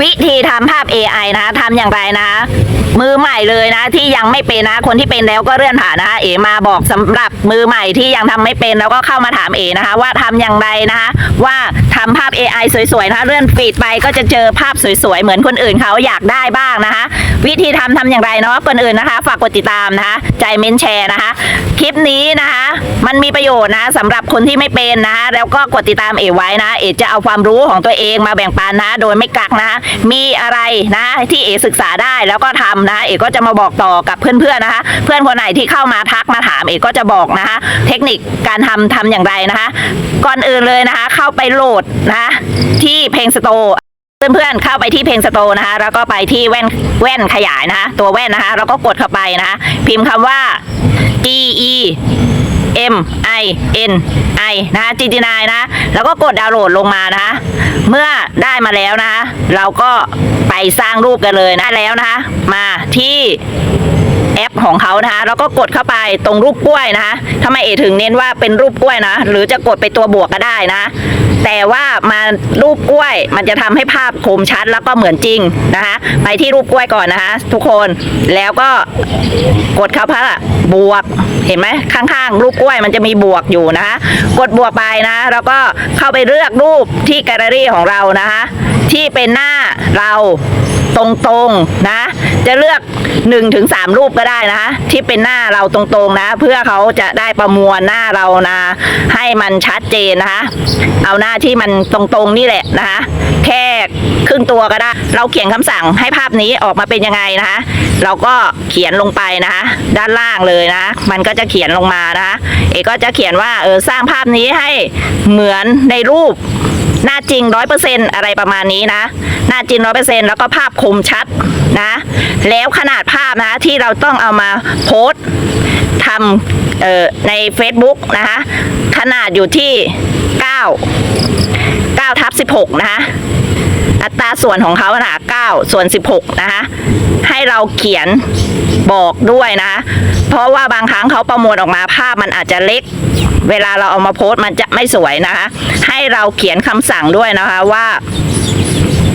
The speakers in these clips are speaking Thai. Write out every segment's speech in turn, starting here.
วิธีทำภาพ AI นะทำอย่างไรนะมือใหม่เลยนะ ที่ยังไม่เป็นนะ คนที่เป็นแล้วก็เลื่อนผ่านนะคะเอมาบอกสำหรับมือใหม่ที่ยังทำไม่เป็นแล้วก็เข้ามาถามเอนะคะ ว่าทำอย่างไรนะคะ ว่าทำภาพ AI สวยๆนะคะเลื่อนฟีดไปก็จะเจอภาพสวยๆเหมือนคนอื่นเขาอยากได้บ้างนะคะ วิธีทำทำอย่างไรเนาะก่อนอื่นนะคะ ฝากกดติดตามนะคะ ใจเมนแชร์นะคะ คลิปนี้นะคะ มันมีประโยชน์นะสำหรับคนที่ไม่เป็นนะคะแล้วก็กดติดตามเอไว้นะ เอจะเอาความรู้ของตัวเองมาแบ่งปันนะ โดยไม่กักนะมีอะไรนะที่เอศึกษาได้แล้วก็ทำนะ เอก็จะมาบอกต่อกับเพื่อนๆนะคะ เพื่อนคนไหนที่เข้ามาทักมาถามเอก็จะบอกนะคะ เทคนิคการทำทำอย่างไรนะคะ ก่อนอื่นเลยนะคะ เข้าไปโหลดนะะที่เพลงสโต เพื่อนๆเข้าไปที่เพลงสโตนะคะ แล้วก็ไปที่แว่นแว่นขยายนะคะ ตัวแว่นนะคะ แล้วก็กดเข้าไปนะคะ พิมพ์คำว่า G E M I N I นะคะจีจีนายนะ แล้วก็กดดาวน์โหลดลงมานะคะ เมื่อได้มาแล้วนะคะ เราก็ไปสร้างรูปกันเลยนะแล้วนะคะ มาที่ แอปของเขานะคะแล้วก็กดเข้าไปตรงรูปกล้วยนะคะทำไมเอถึงเน้นว่าเป็นรูปกล้วยนะ หรือจะกดไปตัวบวกก็ได้นะ แต่ว่ามารูปกล้วยมันจะทำให้ภาพคมชัดแล้วก็เหมือนจริงนะคะไปที่รูปกล้วยก่อนนะคะ ทุกคนแล้วก็กดเข้าพระบวกเห็นไหมข้างๆ รูปกล้วยมันจะมีบวกอยู่นะคะกดบวกไปนะ แล้วก็เข้าไปเลือกรูปที่แกลเลอรี่ของเรานะคะที่เป็นหน้าเรา ตรงๆนะ จะเลือก1-3ถึง3รูปก็ได้นะคะ ที่เป็นหน้าเราตรงๆนะ เพื่อเขาจะได้ประมวลหน้าเรานะ ให้มันชัดเจนนะคะ เอาหน้าที่มันตรงๆนี่แหละนะคะ แค่ครึ่งตัวก็ได้ เราเขียนคำสั่งให้ภาพนี้ออกมาเป็นยังไงนะคะ เราก็เขียนลงไปนะคะ ด้านล่างเลยนะ มันก็จะเขียนลงมานะคะ เอกก็จะเขียนว่าเออสร้างภาพนี้ให้เหมือนในรูป หน้าจริงร้อยเปอร์เซ็นอะไรประมาณนี้นะ หน้าจริงร้อยเปอร์เซ็นแล้วก็ภาพคมชัดนะ แล้วขนาดภาพนะที่เราต้องเอามาโพสทำใน Facebook นะคะขนาดอยู่ที่ 9 9ทับ16 นะคะ อัตราส่วนของเขาอะนะ9ส่วน 16 นะคะ ให้เราเขียนบอกด้วยนะ เพราะว่าบางครั้งเขาประมวลออกมาภาพมันอาจจะเล็ก เวลาเราเอามาโพสต์มันจะไม่สวยนะคะ ให้เราเขียนคำสั่งด้วยนะคะว่า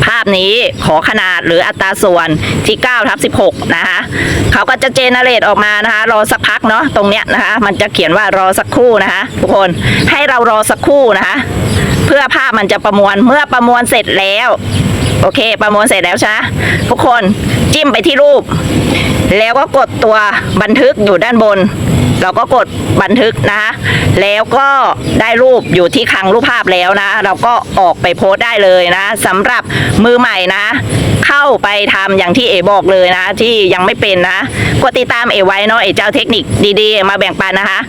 ภาพนี้ขอขนาดหรืออัตราส่วนที่9ทับ16 นะคะเขาก็จะเจเนเรตออกมานะคะ รอสักพักเนาะตรงเนี้ยนะคะ มันจะเขียนว่ารอสักครู่นะคะ ทุกคนให้เรารอสักครู่นะคะ เพื่อภาพมันจะประมวลเมื่อประมวลเสร็จแล้ว โอเค ประมวลเสร็จแล้วใช่ไหมทุกคนจิ้มไปที่รูป แล้วก็กดตัวบันทึกอยู่ด้านบน เราก็กดบันทึกนะ แล้วก็ได้รูปอยู่ที่คลังรูปภาพแล้วนะ เราก็ออกไปโพสต์ได้เลยนะสำหรับมือใหม่นะเข้าไปทำอย่างที่เอบอกเลยนะ ที่ยังไม่เป็นนะ กดติดตามเอไว้เนาะเอจะเอาเทคนิคดีๆ มาแบ่งปันนะคะ